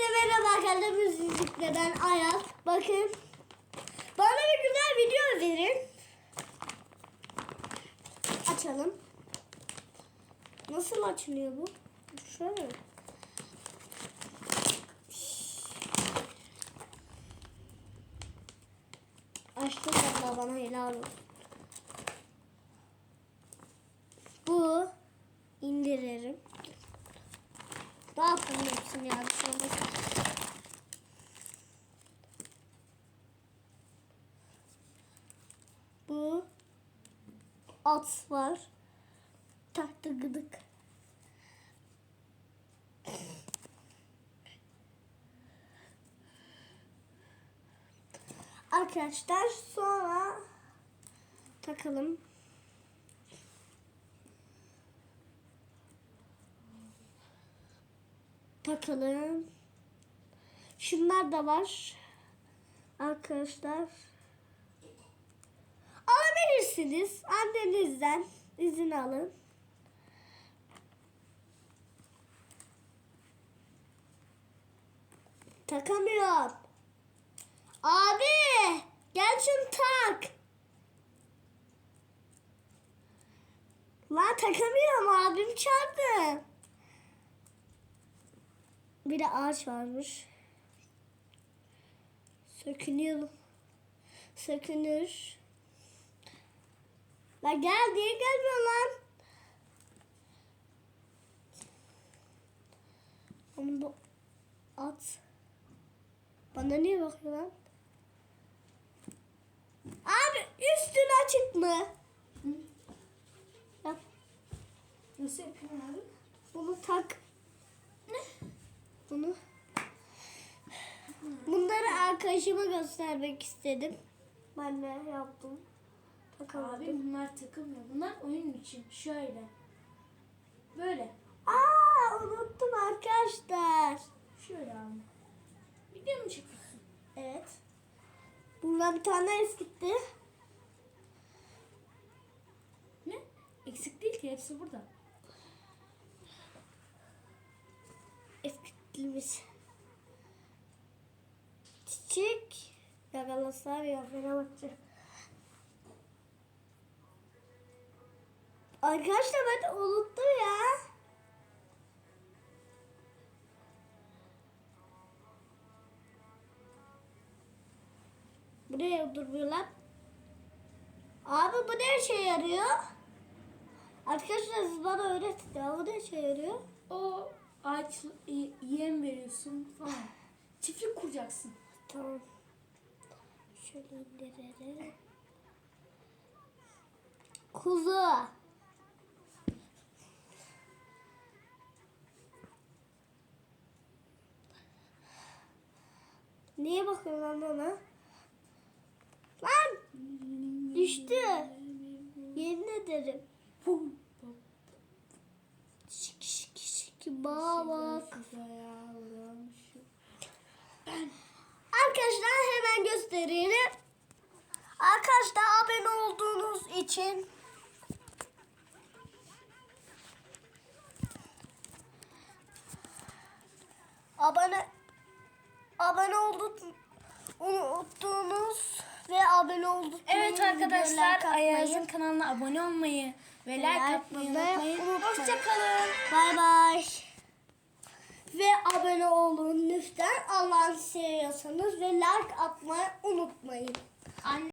Hepinize merhaba arkadaşlar. Müziklerden Ayaz. Bakın. Bana bir güzel video verin. Açalım. Nasıl açılıyor bu? Şöyle. Açtım valla bana helal olsun. Bu indiririm. Ne yapayım hepsini ya? Bu at var. Taktı gıdık. Arkadaşlar sonra takalım. Takalım. Şunlar da var. Arkadaşlar. Alabilirsiniz. Annenizden izin alın. Takamıyorum. Abi gel şunu tak. Lan takamıyorum abim çarptı. Bir de ağaç varmış. Sökünüyor. Sökünür. La gel diye gelmiyor lan. Onu bu at. Bana niye bakıyor lan? Abi üstün açık mı? Yap. Nasıl yapıyorsun abi? Bunu tak. Bunu. Bunları arkadaşıma göstermek istedim. Ben de yaptım. Takamadım. Abi bunlar takılmıyor. Bunlar oyun için. Şöyle. Böyle. Aa unuttum arkadaşlar. Şöyle abi. Video mu çekiyorsun? Evet. Bundan bir tane eskitti. Ne? Eksik değil ki. Hepsi burada. Eskittilmiş. Çiçek. Yakalasar ya Fenerbahçe. Arkadaşlar ben unuttum ya. Buraya durmuyor lan. Abi bu ne işe yarıyor? Arkadaşlar siz bana öğretin ya. Bu ne işe yarıyor? O ağaç yem veriyorsun falan. Çiftlik kuracaksın. Tamam. Şöyle indirelim. Kuzu. Niye bakıyorsun lan bana? Lan! Düştü. Yemin ederim. Pum. Şik şik şik baba. Arkadaşlar hemen gösterelim. Arkadaşlar abone olduğunuz için abone abone olduk unuttuğunuz ve abone olduk. Evet arkadaşlar Ayaz'ın kanalına abone olmayı ve like atmayı unutmayın. Hoşçakalın. Bay bay. Ve abone olun lütfen. Allah'ını seviyorsanız ve like atmayı unutmayın. Anne.